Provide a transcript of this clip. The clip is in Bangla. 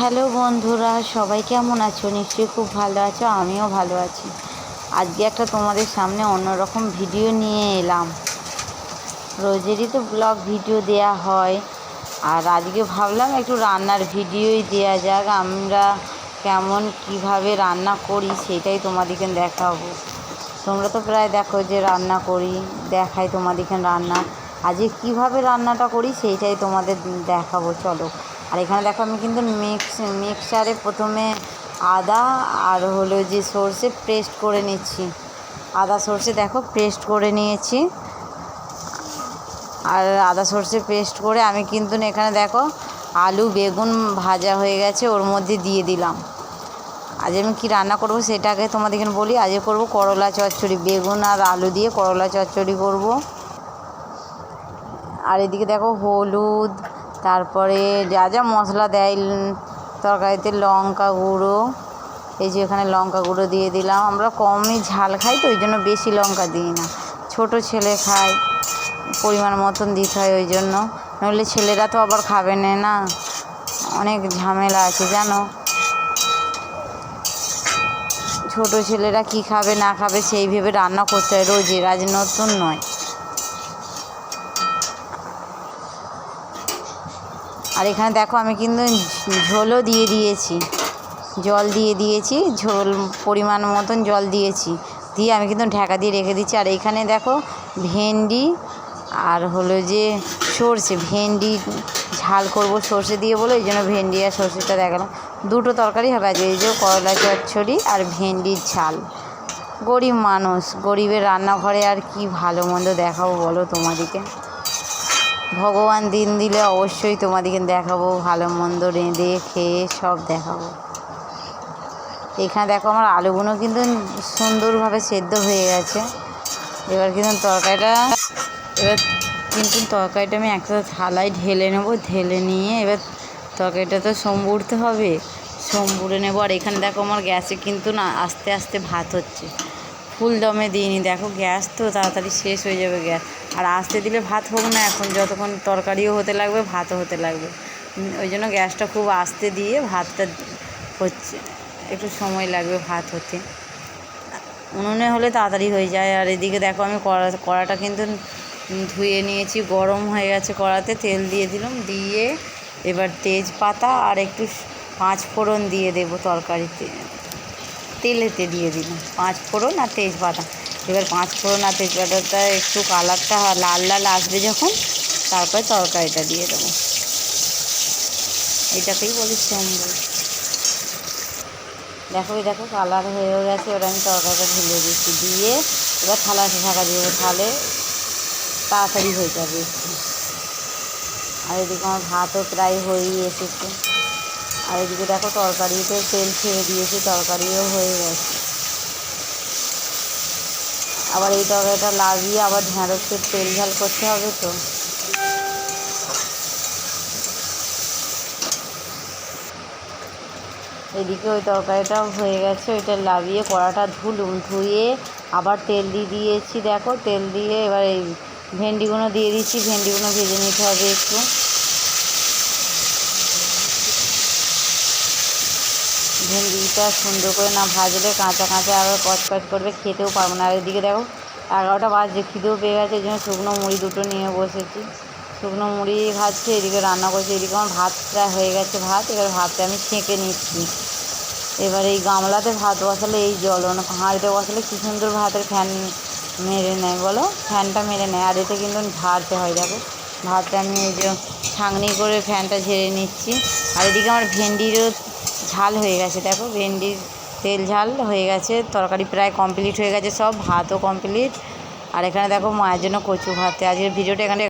হ্যালো বন্ধুরা, সবাই কেমন আছো? নিশ্চয়ই খুব ভালো আছো, আমিও ভালো আছি। আজকে একটা তোমাদের সামনে অন্যরকম ভিডিও নিয়ে এলাম। রোজেরই তো ব্লগ ভিডিও দেয়া হয়, আর আজকে ভাবলাম একটু রান্নার ভিডিওই দেওয়া যাক, আমরা কেমন কীভাবে রান্না করি সেটাই তোমাদেরকে দেখাবো। তোমরা তো প্রায় দেখো যে রান্না করি, দেখাই তোমাদেরকে রান্না। আজকে কীভাবে রান্নাটা করি সেইটাই তোমাদের দেখাবো, চলো। আর এখানে দেখো আমি কিন্তু মিক্স মিক্সারে প্রথমে আদা আর হলো যে সর্ষে পেস্ট করে নিচ্ছি। আদা সর্ষে দেখো পেস্ট করে নিয়েছি। আর আদা সর্ষে পেস্ট করে আমি কিন্তু এখানে দেখো আলু, বেগুন ভাজা হয়ে গেছে, ওর মধ্যে দিয়ে দিলাম। আজ আমি কী রান্না করব সেটাকে তোমাদেরকে বলি। আজকে করব করলা চচ্চড়ি, বেগুন আর আলু দিয়ে করলা চচ্চড়ি করব। আর এদিকে দেখো হলুদ তারপরে যা যা মশলা দেয় তরকারিতে লঙ্কা গুঁড়ো, এই যে এখানে লঙ্কা গুঁড়ো দিয়ে দিলাম। আমরা কমই ঝাল খাই তো, ওই জন্য বেশি লঙ্কা দিই না। ছোটো ছেলে খায়, পরিমাণ মতন দিতে হয় ওই জন্য। নইলে ছেলেরা তো আবার খাবে না অনেক ঝামেলা আছে, জানো? ছোটো ছেলেরা কি খাবে, না খাবে, সেই ভেবে রান্না করতে হয়, রোজই। আজ নতুন নয়। আর এখানে দেখো আমি কিন্তু ঝোলও দিয়ে দিয়েছি। জল দিয়ে দিয়েছি, ঝোল পরিমাণ মতন জল দিয়েছি। দিয়ে আমি কিন্তু ঢাকা দিয়ে রেখে দিচ্ছি। আর এখানে দেখো ভেন্ডি আর হলো যে সর্ষে, ভেন্ডি ঝাল করব সর্ষে দিয়ে বলে, এই জন্য ভেন্ডি আর সর্ষেটা দেখালাম। দুটো তরকারি হবে আজ এই যে করলা চচ্চড়ি আর ভেন্ডির ঝাল। গরিব মানুষ, গরিবের রান্নাঘরে আর কি ভালো মন্দ দেখাবো বলো তোমাদেরকে? ভগবান দিন দিলে অবশ্যই তোমাদেরকে দেখাবো, ভালো মন্দ রেঁধে খেয়ে সব দেখাবো। এখানে দেখো আমার আলুগুলো কিন্তু সুন্দরভাবে সেদ্ধ হয়ে গেছে। এবার কিন্তু তরকারিটা, এবার কিন্তু তরকারিটা আমি একটা থালায় ঢেলে নেব, ঢেলে নিয়ে এবার তরকারিটা তো সম্বুরতে হবে সম্বুরে নেব। আর এখানে দেখো আমার গ্যাসে কিন্তু না আস্তে আস্তে ভাত হচ্ছে। ফুল দমে দিইনি, দেখো গ্যাস তো তাড়াতাড়ি শেষ হয়ে যাবে গ্যাস আর আস্তে দিলে ভাত হোক না, এখন যতক্ষণ তরকারিও হতে লাগবে, ভাতও হতে লাগবে। ওই জন্য গ্যাসটা খুব আস্তে দিয়ে ভাতটা হচ্ছে, একটু সময় লাগবে ভাত হতে। উনুনে হলে তাড়াতাড়ি হয়ে যায়, আর এদিকে দেখো আমি কড়া, কড়াটা কিন্তু ধুয়ে নিয়েছি, গরম হয়ে গেছে কড়াতে, তেল দিয়ে দিলাম, দিয়ে এবার তেজপাতা আর একটু পাঁচ ফোড়ন দিয়ে দেবো তরকারিতে। তেলেতে দিয়ে দিলাম, পাঁচ ফোড়ন আর তেজপাতা। এবার পাঁচ ফোড়ন আর তেজপাতাটা একটু কালারটা লাল লাল আসবে যখন, তারপরে তরকারিটা দিয়ে দেবো। এটাকেই বলি সম্বর দেখো দেখো কালার হয়ে গেছে ওটা আমি তরকারিটা ঢেলে দিচ্ছি। দিয়ে এবার থালাতে ঢাকা দিয়ে তাহলে তাড়াতাড়ি হয়ে যাবে আর এদিকে আমার ভাতও প্রায় হয়েই এসেছে। আর এদিকে দেখো তরকারিতে তেল ছেড়ে দিয়েছি, তরকারিও হয়ে গেছে। আবার এই তরকারিটা লাগিয়ে আবার ঢ্যাঁড়সের তেল ঝাল করতে হবে তো। এদিকে ওই তরকারিটাও হয়ে গেছে, ওইটা লাভিয়ে কড়াটা ধুলুম, ধুয়ে আবার তেল দিয়ে দিয়েছি, দেখো তেল দিয়ে এবার এই ভেন্ডিগুলো দিয়ে দিচ্ছি, ভেন্ডিগুলো ভেজে নিতে হবে একটু। ভেন্ডিটা সুন্দর করে না ভাজলে কাঁচা কাঁচা আবার কচকচ করবে, খেতেও পারব না। আর এদিকে দেখো, এগারোটা বাজে খিদেও পেয়ে গেছে, এই জন্য শুকনো মুড়ি দুটো নিয়ে বসেছি। শুকনো মুড়ি ভাজছে এদিকে রান্না করছে, এদিকে আমার ভাত প্রায় হয়ে গেছে ভাত, এবার ভাতটা আমি ছেঁকে নিচ্ছি। এবার এই গামলাতে ভাত বসালে এই জল হাঁড়িতে বসালে কী সুন্দর ভাতের ফ্যান মেরে নেয়, বলো? ফ্যানটা মেরে নেয়, আর এতে কিন্তু ঝাড়তে হয়, দেখো। ভাতটা আমি এই যে ছাঁকনি করে ফ্যানটা ঝেড়ে নিচ্ছি। আর এদিকে আমার ভেন্ডিরও ঝাল হয়ে গেছে। দেখো ভেন্ডির তেল ঝাল হয়ে গেছে, তরকারি প্রায় কমপ্লিট হয়ে গেছে, সব ভাতও কমপ্লিট আর এখানে দেখো মায়ের জন্য কচু ভাতে। আজকের ভিডিওটা এখানে